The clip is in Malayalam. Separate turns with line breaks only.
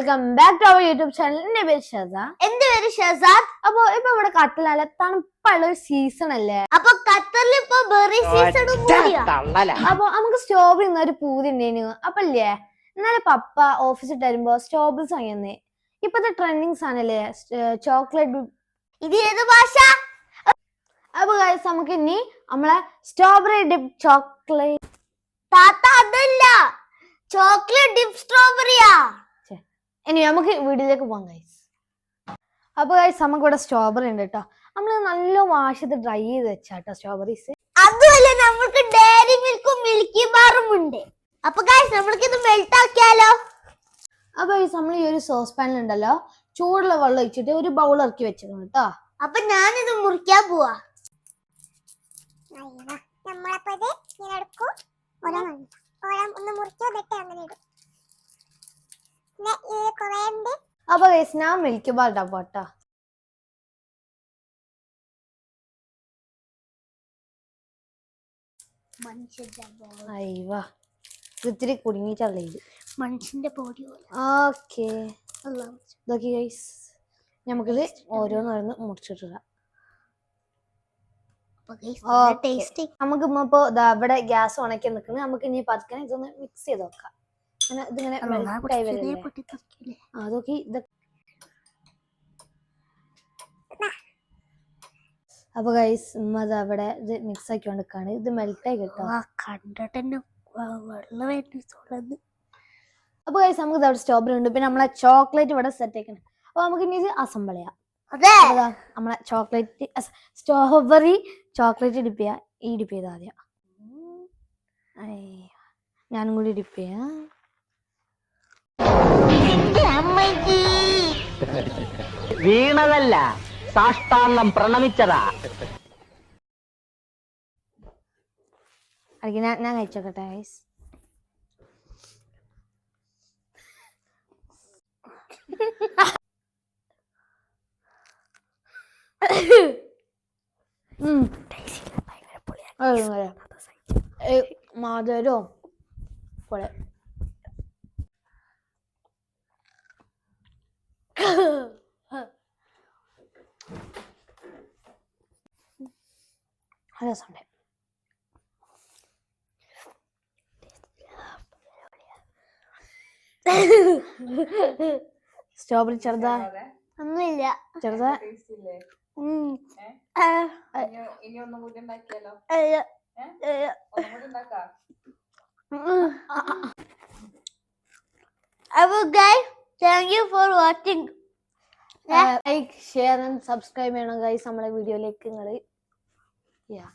Welcome back to our YouTube channel എന്റെ പേര് ഷസ
എന്റെ പേര് ഷസാദ്
അപ്പൊ ഇപ്പൊ ഇവിടെ കട്ടിലാല തണുപ്പുള്ള ഒരു സീസൺ അല്ലേ?
അപ്പൊ ഖത്തറിൽ ഇപ്പൊ ബെറി സീസൺ
അപ്പൊ നമുക്ക് സ്ട്രോബെറി ഇന്ന് ഒരു പൂതി ഉണ്ടായിരുന്നു അപ്പൊ അല്ലേ എന്നാലും പപ്പ ഓഫീസിൽ തരുമ്പോ സ്ട്രോബെറീസ് വാങ്ങിയെന്നേ ഇപ്പത്തെ ട്രെൻഡിങ്സ് ആണല്ലേ ചോക്ലേറ്റ്
ഇത് ഏത് ഭാഷ?
അപ്പൊ guys നമുക്ക് ഇനി നമ്മളെ സ്ട്രോബെറി ഡിപ് ചോക്ലേറ്റ്
താത്ത അതല്ല. ചോക്ലേറ്റ് ഡിപ് സ്ട്രോബെറിയാ
ഇനി നമുക്ക് വീട്ടിലേക്ക് പോകാം ഗൈസ് അപ്പൊ ഗൈസ് നമുക്ക് ഇവിടെ സ്ട്രോബെറി ഉണ്ട് കേട്ടോ നമ്മൾ നല്ല വാഷ് ചെയ്ത് ഡ്രൈ ചെയ്ത് വെച്ചാട്ടോ സ്ട്രോബെറീസ്
അതുമല്ല നമുക്ക് ഡയറി മിൽക്കും മിൽക്കി ബാറും ഉണ്ട്. അപ്പൊ ഗൈസ് നമ്മൾക്ക് ഇത് മെൽറ്റ് ആക്കിയാലോ?
അപ്പൊ ഗൈസ് നമ്മൾ ഈ ഒരു സോസ് പാനിൽ ഉണ്ടല്ലോ ചൂടുള്ള വെള്ളം ഒഴിച്ചിട്ട് ഒരു ബൗൾ ഇറക്കി വെച്ചിരുന്നു കേട്ടോ
അപ്പൊ ഞാനിത് മുറിക്കാൻ പോവാ.
അപ്പൊ ഗൈസ് ഞാൻ മിൽക്ക് ബാർ
ബോഡി
അയ്യവാ ഇത്തിരി കുടുങ്ങിയിട്ടുള്ള ഇത്
മനുഷ്യന്റെ ബോഡി
ഓക്കെ ഇതൊക്കെ ഗൈസ് നമുക്കിത് ഓരോന്നോരോന്ന് മുറിച്ചിട്ടിടാം. നമുക്ക് ഇപ്പൊ ഇവിടെ ഗ്യാസ് ഉണക്കി നിൽക്കുന്നത് നമുക്ക് ഇനി പതുക്കാൻ ഇതൊന്ന് മിക്സ് ചെയ്ത് നോക്കാം ഇതിങ്ങനെ അതൊക്കെ ഇതൊക്കെ അപ്പൊ ഗൈസ് ഉമ്മ അത് അവിടെ ഇത് മിക്സ് ആക്കി കൊണ്ടിരിക്കാണ് ഇത് മെൽറ്റ് ആയി കിട്ടും.
കണ്ടിട്ട് തന്നെ
അപ്പൊ ഗൈസ് നമുക്ക് അവിടെ സ്ട്രോബെറി ഉണ്ട്. പിന്നെ നമ്മളെ ചോക്ലേറ്റ് ഇവിടെ സെറ്റ് ആക്കണം അപ്പൊ നമുക്ക് ഇനി ഇത് അസംബിൾ ചെയ്യാം. നമ്മളെ ചോക്ലേറ്റ് സ്ട്രോബെറി ചോക്ലേറ്റ് ഡിപ്പ് ചെയ്യാം. ഈ ഡിപ്പ് ചെയ്താൽ ആദ്യം. ഞാനും കൂടി ഡിപ്പ് ചെയ്യാം.
വീണതല്ല സാഷ്ടാംഗം പ്രണമിച്ചതാ.
അല്ലെങ്കിൽ ഞാൻ ഞാൻ കഴിച്ചോക്കട്ടെ ഗൈസ് ഉം. അത് പോലെ രസമുണ്ട് സ്ട്രോബെറി ചെറുതാ
ഒന്നുമില്ല
ചെറുതാ
ഉം. ആ,
ഇനി ഒന്നും കൂടി ഉണ്ടാക്കിയാലോ
അയ്യ,
ഏ?
അയ്യ.
ഒന്നും കൂടി ഉണ്ടാക്കാം
അപ്പൊ guys thank you for watching
like share and subscribe ചെയ്യണം ഗൈസ് നമ്മളെ വീഡിയോയിലേക്ക് നിങ്ങൾ യാ